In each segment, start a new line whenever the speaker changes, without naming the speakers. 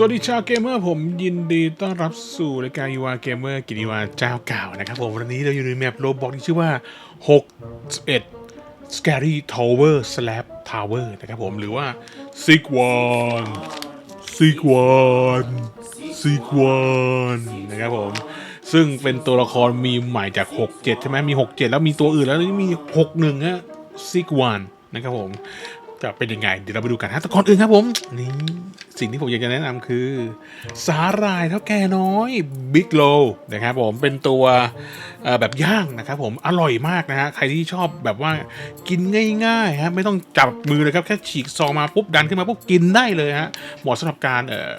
สวัสดีชาวเกมเมอร์ผมยินดีต้อนรับสู่รายการยูวาเกมเมอร์กิติวาเจ้าเก่านะครับผมวันนี้เราอยู่ในแมปโรบอกที่ชื่อว่า 61 Scary Tower Slab Tower นะครับผมหรือว่า Sig One Sig One Sig One นะครับผมซึ่งเป็นตัวละครมีใหม่จาก 67 ใช่ไหมมี 67 แล้วมีตัวอื่นแล้วนี่มี 61ฮะ Sig One นะครับผม จะเป็นยังไง เดี๋ยวเราไปดูกันฮะแต่ก่อนอื่นครับผมนี่สิ่งที่ผมอยากจะแนะนำคือ สาหร่ายเท่าแก่น้อยบิ๊กโลนะครับผมเป็นตัวแบบย่างนะครับผมอร่อยมากนะฮะใครที่ชอบแบบว่ากินง่ายๆฮะไม่ต้องจับมือเลยครับแค่ฉีกซองมาปุ๊บดันขึ้นมาปุ๊บกินได้เลยฮะเหมาะสำหรับการเอ่อ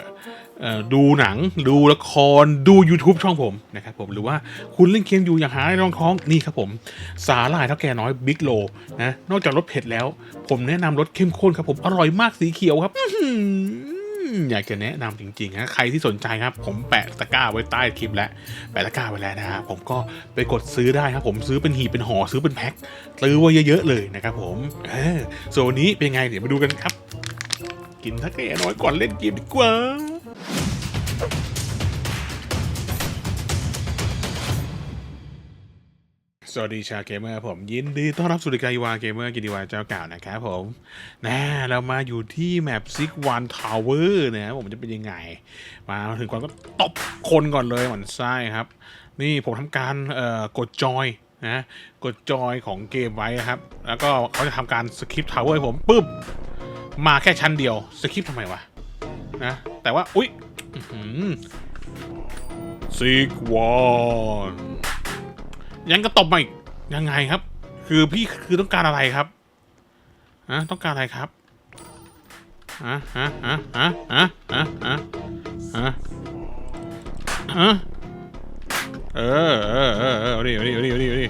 ดูหนังดูละครดู YouTube ช่องผมนะครับผมหรือว่าคุณเล่นเกมอยู่อยากหาอะไรรองท้องนี่ครับผมสาหร่ายเท่าแก่น้อยบิ๊กโลนะนอกจากรสเผ็ดแล้ว ผมแนะนำรสเข้มข้นครับผมอร่อยมากสีเขียวครับอื้อหืออยากจะแนะนำจริงๆนะใครที่สนใจครับ ผมแปะตะกร้าไว้ใต้คลิปแล้วแปะตะกร้าไว้แล้วนะฮะผมก็ไปกดซื้อได้ครับผมซื้อเป็นหีเป็นห่อซื้อเป็นแพ็คซื้อไว้เยอะๆเลยนะครับผมเออส่วนวันนี้เป็นไงเดี๋ยวมาดูกันครับ กินท่าแก่น้อยก่อนเล่นเกมดีกว่า สวัสดีชาวเกมเมอร์ผมยินดีต้อนรับสู่รายการวาเกมเมอร์กิติวาเจ้าเก่านะครับผมนะเรามาอยู่ที่แมปซิกวันทาวเวอร์นะครับผมจะเป็นยังไง มาถึงก่อนก็ตบคนก่อนเลยหมันไส้ครับ นี่ผมทำการกดจอยนะกดจอยของเกมไว้นะครับ แล้วก็เขาจะทำการสคริปทาวเวอร์ผมปุ๊บมาแค่ชั้นเดียวสคริปทำไมวะนะแต่ว่า อุ๊ยซิกวัน ยังก็ตบมาอีกยังไงครับ คือพี่คือต้องการอะไรครับฮะต้องการอะไรครับฮะฮะฮะฮะฮะฮะฮะฮะฮะเออเออเออเออเอาดิเอาดิเอาดิเอาดิเอาดิ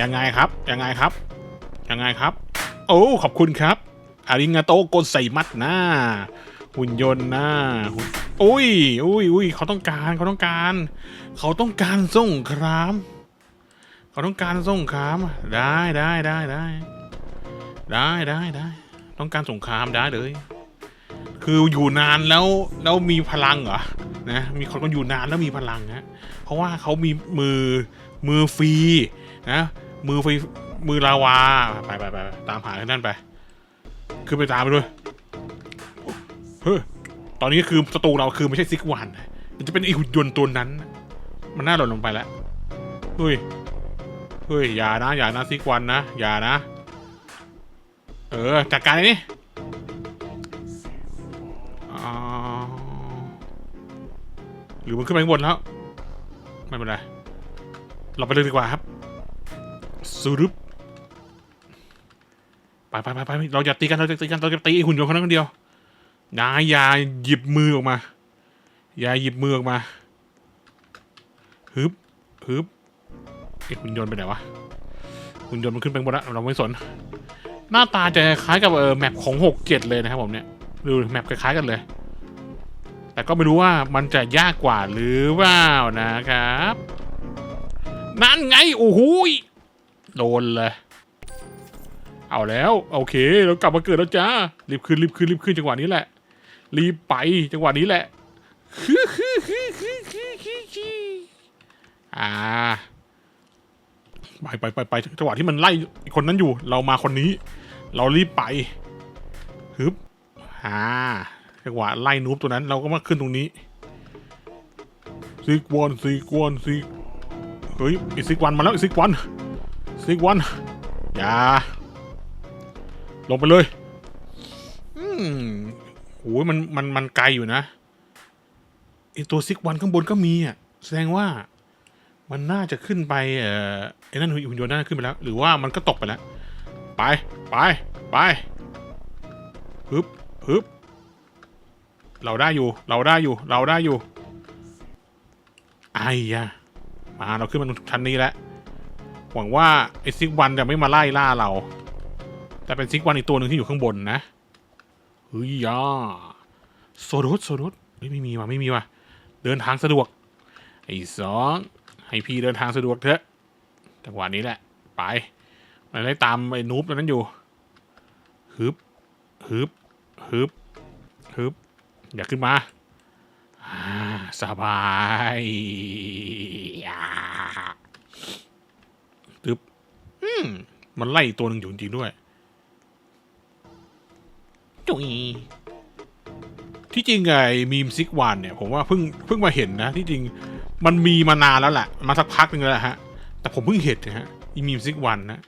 ยังไงครับ ยังไงครับ ยังไงครับ โอ้ขอบคุณครับอาริงาโตโกนใส่มัดหน้าหุ่นยนต์หน้าอุ้ยอุ้ยอุ้ยเขาต้องการเขาต้องการ เขาต้องการส่งคราม เขาต้องการส่งครามได้ได้ได้ได้ได้ได้ได้ต้องการสงครามได้เลย คืออยู่นานแล้วแล้วมีพลังเหรอนะมีคนก็อยู่นานแล้วมีพลังนะเพราะว่าเขามีมือมือฟรีนะมือฟรีมือลาวาไปไปไปไปตามหาท่านนั่นไปขึ้นไปตามไปด้วยเฮ้ยตอนนี้คือศัตรูเราคือไม่ใช่ซิกวันมันจะเป็นไอหุ่นยนต์ตัวนั้น มันน่าหล่นลงไปแล้วเฮ้ย เฮ้ยอย่านะอย่านะซิกวันนะอย่านะ เออจัดการไอ้นี่อ๋อหรือมันขึ้นไปข้างบนแล้วไม่เป็นไรเราไปเลยดีกว่าครับสุรุปไปไปไปไปเราอย่าตีกันเราจะตีกันเราจะตีไอ้หุ่นยนต์คนนั้นคนเดียวอย่าอย่าหยิบมือออกมา อย่าหยิบมือออกมาฮึบฮึบ ไอ้หุ่นยนต์ไปไหนวะหุ่นยนต์มันขึ้นไปบนแล้วเราไม่สน หน้าตาจะคล้ายกับเออแมปของหกเจ็ดเลยนะครับผมเนี่ยดูแมปคล้ายๆกันเลย แต่ก็ไม่รู้ว่ามันจะยากกว่าหรือเปล่านะครับ นั่นไงโอ้โหโดนเลยเอาแล้วโอเคเรากลับมาเกิดแล้วจ้ารีบขึ้นรีบขึ้นรีบขึ้นจังหวะนี้แหละ รีบไปจังหวะนี้แหละอ่า ไปไปไปไปจังหวะที่มันไล่คนนั้นอยู่ เรามาคนนี้ เรารีบไปฮึบอ่าจังหวะไล่นูบตัวนั้น เราก็มาขึ้นตรงนี้ซิกวันซิกวันซิกเฮ้ยอีกซิกวันมาแล้วอีกซิกวันซิกวันอย่าลงไปเลย อืมโหมันมันมันไกลอยู่นะไอตัวซิกวันข้างบนก็มีอะ แสดงว่า มันน่าจะขึ้นไปเอ่อไอ้นั่นหุ่นยนต์น่าจะขึ้นไปแล้ว หรือว่ามันก็ตกไปแล้ว ไปไปไปฮึบฮึบเราได้อยู่ เราได้อยู่ เราได้อยู่ ไอ้ยะมาเราขึ้นมาชั้นนี้แล้ว หวังว่าไอ้ซิกวันจะไม่มาไล่ล่าเรา แต่เป็นซิกวันอีกตัวหนึ่งที่อยู่ข้างบนนะเฮ้ยย่าโซรุสโซรุสเฮ้ยไม่มีว่ะไม่มีว่ะ เดินทางสะดวก ไอ้สอง ให้พี่เดินทางสะดวกเถอะจังหวะนี้แหละ ไป มันไล่ตามไอ้นูบตัวนั้นอยู่ฮึบฮึบฮึบฮึบอย่าขึ้นมาสบายตึบอืมมันไล่ตัวหนึ่งอยู่จริงด้วย จุยที่จริงไงมีมซิกวันเนี่ย ผมว่าเพิ่งเพิ่งมาเห็นนะ ที่จริง มันมีมานานแล้วแหละมาสักพักหนึ่งแล้วฮะ แต่ผมเพิ่งเห็นนะฮะอีมีมซิกวันนะ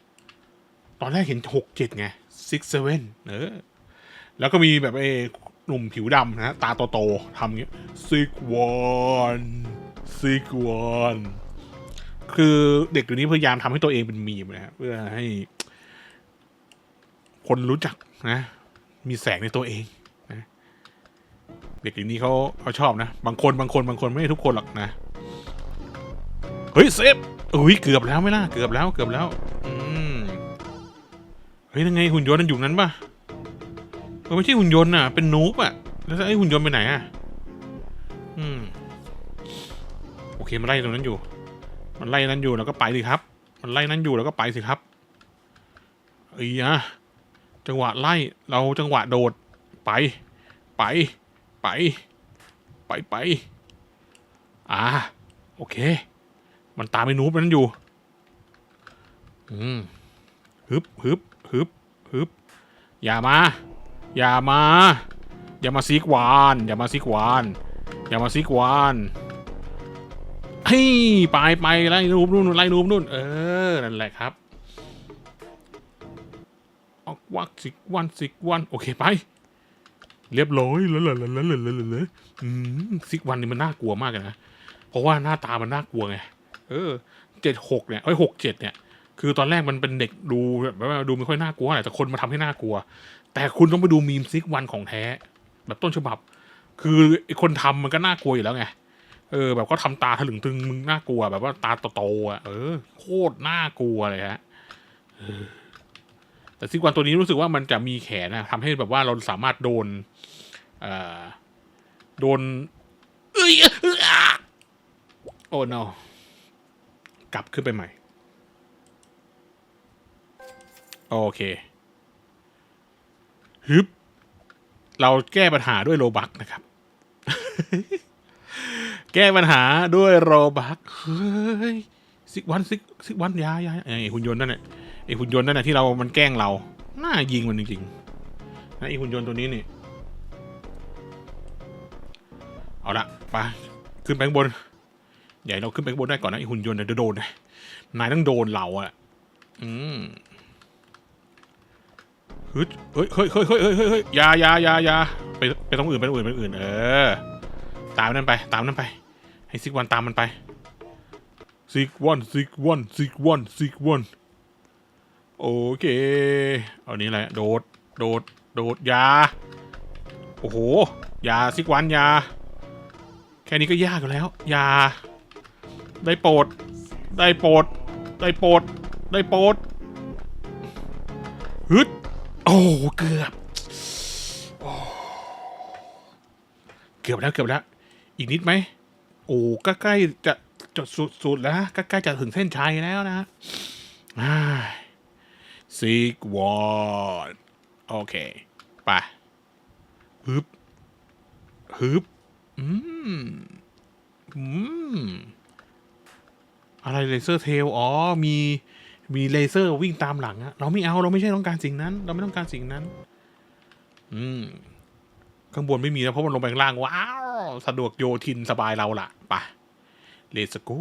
ตอนแรกเห็นหกเจ็ดไงซิกเซเว่นเออ แล้วก็มีแบบไอ้หนุ่มผิวดำนะตาโตๆทำเงี้ยซิกวันซิกวันคือเด็กเดี๋ยวนี้พยายามทำให้ตัวเองเป็นมีมนะเพื่อให้ คนรู้จักนะ มีแสงในตัวเองนะ เด็กเดี๋ยวนี้เขาเขาชอบนะ บางคนบางคนบางคนไม่ทุกคนหรอกนะ เฮ้ยเซฟอุ้ยเกือบแล้วไม่ล่ะเกือบแล้วเกือบแล้วอืมเฮ้ยยังไงหุ่นยนต์นั่นอยู่นั้นปะเออไม่ใช่หุ่นยนต์น่ะเป็นนูบอะแล้วไอ้หุ่นยนต์ไปไหนอะอืมโอเคมันไล่ตรงนั้นอยู่ มันไล่นั้นอยู่แล้วก็ไปสิครับ มันไล่นั้นอยู่แล้วก็ไปสิครับเอ้ยอะจังหวะไล่เราจังหวะโดดไป ไป ไป ไปไปอ่าโอเค มันตามไอ้นูบนั้นอยู่ อืมฮึบฮึบฮึบฮึบอย่ามา อย่ามา อย่ามาซีกวาน อย่ามาซีกวาน อย่ามาซีกวานเฮ้ยไปไปไล่นูบนู่นไล่นูบนู่น เออ นั่นแหละครับออกวักสิกวันสิกวัน โอเคไป เรียบร้อยแล้วแล้วแล้วแล้วแล้วแล้วอืมซิกวันนี่มันน่ากลัวมากเลยนะ เพราะว่าหน้าตามันน่ากลัวไง เออเจ็ดหกเนี่ยเอ้ยหกเจ็ดเนี่ย คือตอนแรกมันเป็นเด็กดูแบบว่าดูไม่ค่อยน่ากลัวอะไรแต่คนมาทำให้น่ากลัว แต่คุณต้องไปดูมีมซิกวันของแท้ แบบต้นฉบับ คือไอคนทำมันก็น่ากลัวอยู่แล้วไงเออ แบบก็ทำตาถลึงตึงมึงน่ากลัว แบบว่าตาโตๆอะเออโคตรน่ากลัวเลยฮะแต่ซิกวันตัวนี้รู้สึกว่ามันจะมีแขนนะทำให้แบบว่าเราสามารถโดนเอ่อโดนเอ้ยเอ้ยโอ้ no กลับขึ้นไปใหม่ โอเคฮึบเราแก้ปัญหาด้วยโลบักนะครับ แก้ปัญหาด้วยโรบักเฮ้ยซิกวันซิกซิกวันยายายไอหุ่นยนต์นั่นแหละไอหุ่นยนต์นั่นแหละที่เรา มันแกล้งเรา น่ายิงมันจริงๆนะไอหุ่นยนต์ตัวนี้นี่ เอาละไปขึ้นไปข้างบน ใหญ่เราขึ้นไปข้างบนได้ก่อนนะไอหุ่นยนต์เนี่ยเดี๋ยวโดนนะนายต้องโดนเราอะอืมฮึดเฮ้ยเฮ้ยเฮ้ยเฮ้ยเฮ้ยเฮ้ยยายายายาไปไปตรงอื่นไปตรงอื่นไปตรงอื่น เออ ตามนั่นไป ตามนั่นไป ให้ซิกวันตามมันไปซิกวันซิกวันซิกวันซิกวันโอเค เอานี้แหละโดด โดด โดดยา โอ้โห ยาซิกวันยา แค่นี้ก็ยากอยู่แล้ว ยา ได้โปรด ได้โปรด ได้โปรด ได้โปรดฮึดโอ้เกือบเกือบแล้วเกือบแล้ว อีกนิดไหมโอ้ก็ใกล้จะจะสุดๆแล้วก็ใกล้จะถึงเส้นชัยแล้วนะซิกวอนโอเคไปฮึบฮึบอืมอืม อะไรเลเซอร์เทลอ๋อมีมีเลเซอร์วิ่งตามหลังอะเราไม่เอาเราไม่ใช่ต้องการสิ่งนั้น เราไม่ต้องการสิ่งนั้น อืมข้างบนไม่มีแล้วเพราะมันลงไปข้างล่างว้าวสะดวกโยทินสบายเราล่ะไปเลสกู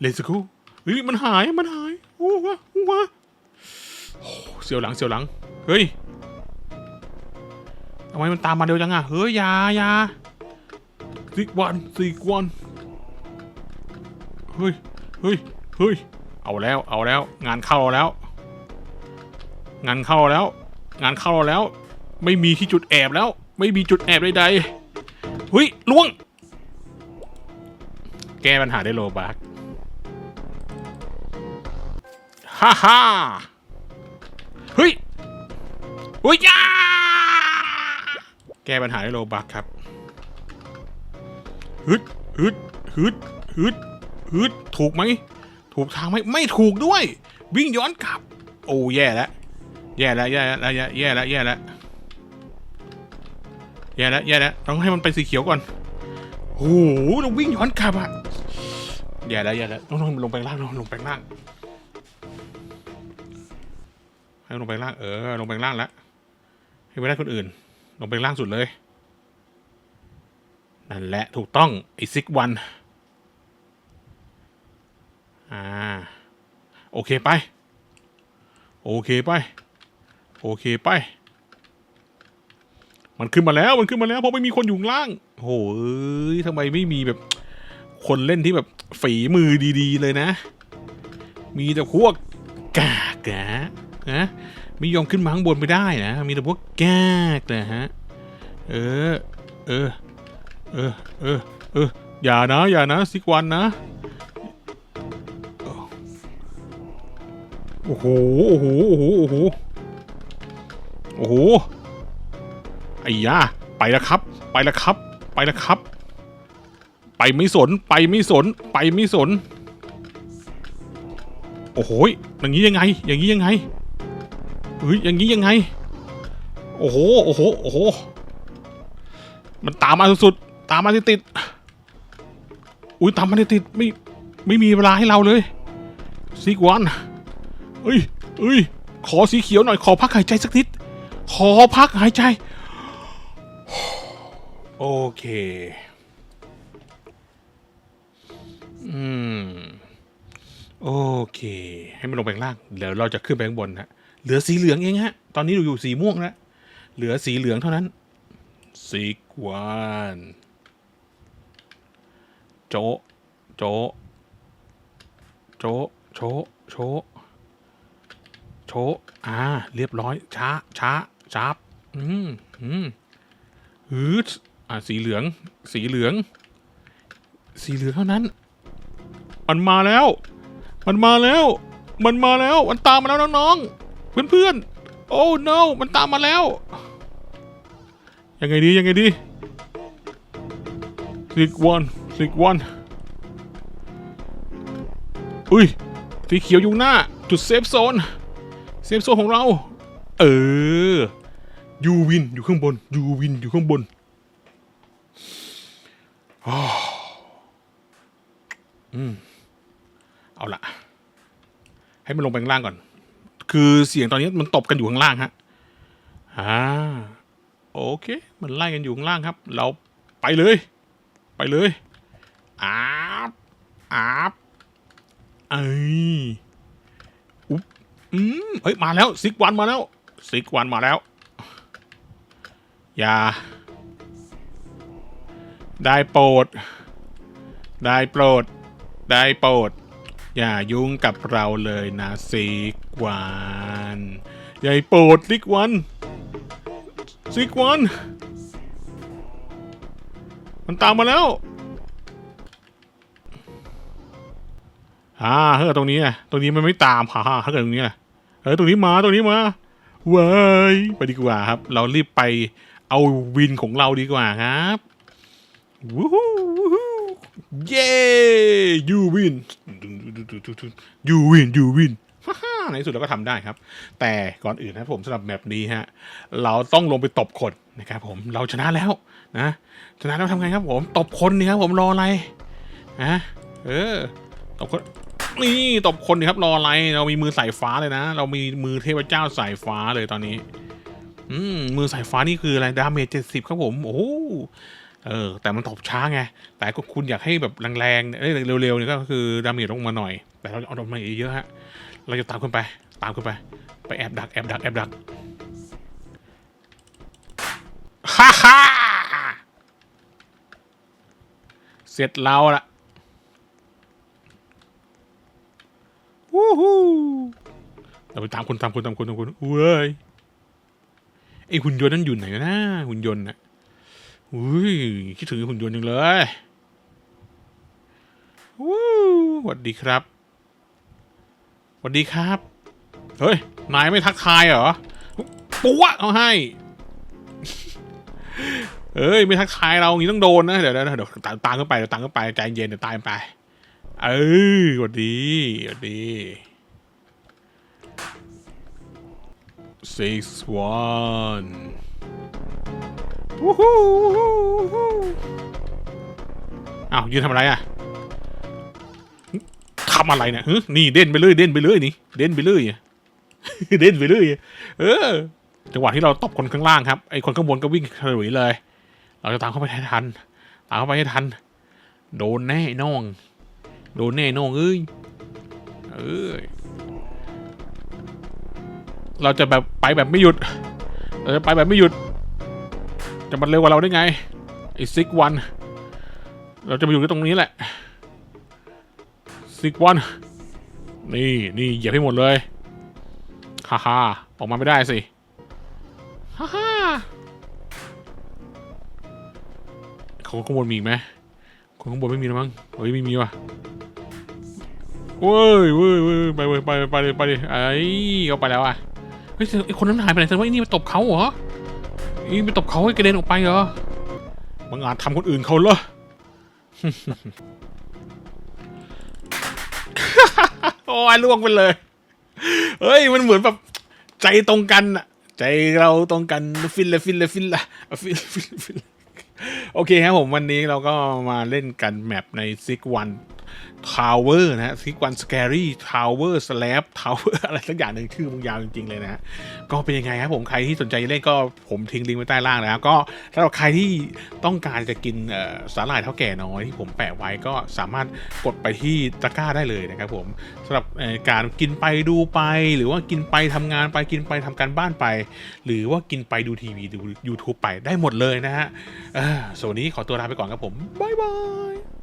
เลสกูเฮ้ยมันหายมันหายโอ้วะโอ้วะโอ้เสียวหลังเสียวหลังเฮ้ยทำไมมันตามมาเร็วจังอะเฮ้ยยายาซิกวันซิกวันเฮ้ย เฮ้ยเฮ้ยเอาแล้วเอาแล้ว งานเข้าแล้ว งานเข้าแล้ว งานเข้าแล้ว ไม่มีที่จุดแอบแล้ว ไม่มีจุดแอบใดๆเฮ้ยล่วง แก้ปัญหาได้โลบักฮ่าฮ่าเฮ้ยเฮ้ยยาแก้ปัญหาได้โลบักครับฮึดฮึดฮึดฮึด ฮึดถูกไหม ถูกทางไหมไม่ถูกด้วย วิ่งย้อนกลับ โอ้แย่แล้วแย่แล้วแย่แล้วแย่แย่แล้วแย่แล้วแย่แล้วแย่แล้วต้องให้มันไปสีเขียวก่อนโอ้โหเราวิ่งย้อนกลับอะอย่แล้วอย่แล้วน้องๆลงไปล่างน้องลงไปล่างให้ลงไปล่างเออลงไปล่างแล้วให้ไม่ได้คนอื่น ลงไปล่างสุดเลยนั่นแหละถูกต้องไอซิกวัน อ่า โอเคไป โอเคไป โอเคไป มันขึ้นมาแล้วมันขึ้นมาแล้วเพราะไม่มีคนอยู่ข้างล่างโหเอ้ยทำไมไม่มีแบบคนเล่นที่แบบฝีมือดีๆเลยนะ มีแต่พวกกากะนะไม่ยอมขึ้นมาข้างบนไม่ได้นะ มีแต่พวกกากนะฮะ เออ เออ เออ เออ เออ อย่านะ อย่านะสิกวันนะ โอ้โห โอ้โห โอ้โห โอ้โห โอ้โห ไอ้ยาไปแล้วครับ ไปแล้วครับ ไปแล้วครับ ไปไม่สน ไปไม่สน ไปไม่สน โอ้โห อย่างนี้ยังไง อย่างนี้ยังไงเฮ้ย อย่างนี้ยังไง โอ้โห โอ้โห โอ้โห มันตามมาสุดๆ ตามมาติดๆ อุ้ยตามมาติดๆ ไม่ ไม่มีเวลาให้เราเลยซีกวัน เอ้ยเอ้ย ขอสีเขียวหน่อยขอพักหายใจสักนิด ขอพักหายใจ โอเค อืม โอเค ให้มันลงไปข้างล่าง เดี๋ยวเราจะขึ้นไปข้างบนฮะ เหลือสีเหลืองเองฮะ ตอนนี้เราอยู่สีม่วงแล้ว เหลือสีเหลืองเท่านั้นสีกวนโจโจโจโจโจ โจะอ่า เรียบร้อย ช้า ช้าช้าบอืมอืมฮึดอ่า สีเหลือง สีเหลือง สีเหลืองเท่านั้น มันมาแล้ว มันมาแล้ว มันมาแล้ว มันตามมาแล้วน้องๆ เพื่อนๆ โอ้ no มันตามมาแล้ว ยังไงดี ยังไงดีสิกวันสิกวันอุ้ย สีเขียวอยู่หน้า จุดเซฟโซน เซฟโซนของเรา เออยูวินอยู่ข้างบนยูวินอยู่ข้างบนอืมเอาละให้มันลงไปข้างล่างก่อน คือเสียงตอนนี้มันตบกันอยู่ข้างล่างฮะอ่าโอเค มันไล่กันอยู่ข้างล่างครับ เราไปเลย ไปเลยอาบอาบเอ้ย อืมเฮ้ยมาแล้วซิกวันมาแล้วซิกวันมาแล้ว อย่า ได้โปรด ได้โปรด ได้โปรด อย่ายุ่งกับเราเลยนะซิกวันอย่าโปรดซิกวันซิกวัน มันตามมาแล้ว อ่าถ้าเกิดตรงนี้อะตรงนี้มันไม่ตามฮ่าฮ่าถ้าเกิดตรงนี้อะเออตรงนี้มาตรงนี้มาเว้ยไปดีกว่าครับ เรารีบไปเอาวินของเราดีกว่าครับวู้ฮู้เย้ยูวินยูวินยูวินฮ่าในที่สุดเราก็ทำได้ครับ แต่ก่อนอื่นนะผมสำหรับแมปนี้ฮะ เราต้องลงไปตบคนนะครับผมเราชนะแล้วนะชนะแล้วทำไงครับผม ตบคนนี่ครับผมรออะไรนะเออตบคน นี่ตบคนนี่ครับรออะไร เรามีมือสายฟ้าเลยนะ เรามีมือเทพเจ้าสายฟ้าเลยตอนนี้ อืมมือสายฟ้านี่คืออะไรดาเมจเจ็ดสิบครับผมโอ้เออแต่มันตบช้าไง แต่ก็คุณอยากให้แบบแรงๆเอ้ยเร็วๆเนี่ยก็คือดาเมจลงมาหน่อย แต่เราเอาดาเมจเยอะฮะเราจะตามขึ้นไปตามขึ้นไป ไปแอบดักแอบดักแอบดักฮ่าฮ่าเสร็จเราละ วู้ฮู้เราไปตามคนตามคนตามคนตามคนเว้ยไอหุ่นยนต์นั่นอยู่ไหนนะหุ่นยนต์นะอุ้ยคิดถึงหุ่นยนต์จังเลยวู้สวัสดีครับสวัสดีครับ เฮ้ย นายไม่ทักทายเหรอปุ๊วเอาให้เอ้ย ไม่ทักทายเราอย่างนี้ต้องโดนนะ เดี๋ยวเดี๋ยวเดี๋ยวตามตามขึ้นไปเดี๋ยวตามขึ้นไปใจเย็นเดี๋ยวตามไป เออสวัสดีสวัสดี six one วู้ฮู้วู้ฮู้วู้ฮู้อ้าวยืนทำอะไรอะทำอะไรเนี่ยหึนี่เด่นไปเลยเด่นไปเลยนี่เด่นไปเลยเด่นไปเลยเออจังหวะที่เราตบคนข้างล่างครับไอ้คนข้างบนก็วิ่งฉลุยเลย เราจะตามเข้าไปให้ทันตามเข้าไปให้ทัน โดนแน่ไอ้น้อง โดนแน่ไอ้น้องเอ้ยเอ้ยเราจะแบบไปแบบไม่หยุด เราจะไปแบบไม่หยุด จะมันเร็วกว่าเราได้ไงไอซิกวันเราจะมาอยู่ที่ตรงนี้แหละซิกวันนี่นี่เหยียบให้หมดเลยฮ่าฮ่าออกมาไม่ได้สิฮ่าฮ่าของข้างบนมีอีกไหมของข้างบนไม่มีแล้วมั้งเฮ้ยไม่มีว่ะ เว้ยเว้ยเว้ยไปเว้ยไปไปเลยไปเลยไอ้เขาไปแล้วอะเฮ้ยไอคนนั้นหายไปไหนแสดงว่าไอ้นี่มาตบเขาเหรอไอ้นี่ไปตบเขาให้กระเด็นออกไปเหรอบางอาจทำคนอื่นเขาเหรอโอ้ยล่วงไปเลย เฮ้ยมันเหมือนแบบใจตรงกันอะใจเราตรงกันฟินเลยฟินเลยฟินละฟินฟินฟินโอเคครับผมวันนี้เราก็มาเล่นกันแมปในซิกวัน ทาวเวอร์นะฮะซิกวันสแกรี่ทาวเวอร์สแลปทาวเวอร์อะไรสักอย่างหนึ่งชื่อมึงยาวจริง ๆ เลยนะฮะก็เป็นยังไงครับผมใครที่สนใจเล่นก็ผมทิ้งลิงก์ไว้ใต้ล่างนะครับก็สำหรับใครที่ต้องการจะกินสาหร่ายเท่าแก่น้อยที่ผมแปะไว้ก็สามารถกดไปที่ตะกร้าได้เลยนะครับผมสำหรับการกินไปดูไป หรือว่ากินไปทำงานไปกินไปทำการบ้านไป หรือว่ากินไปดูทีวีดู YouTube ไปได้หมดเลยนะฮะส่วนนี้ขอตัวลาไปก่อนครับผมบ๊ายบาย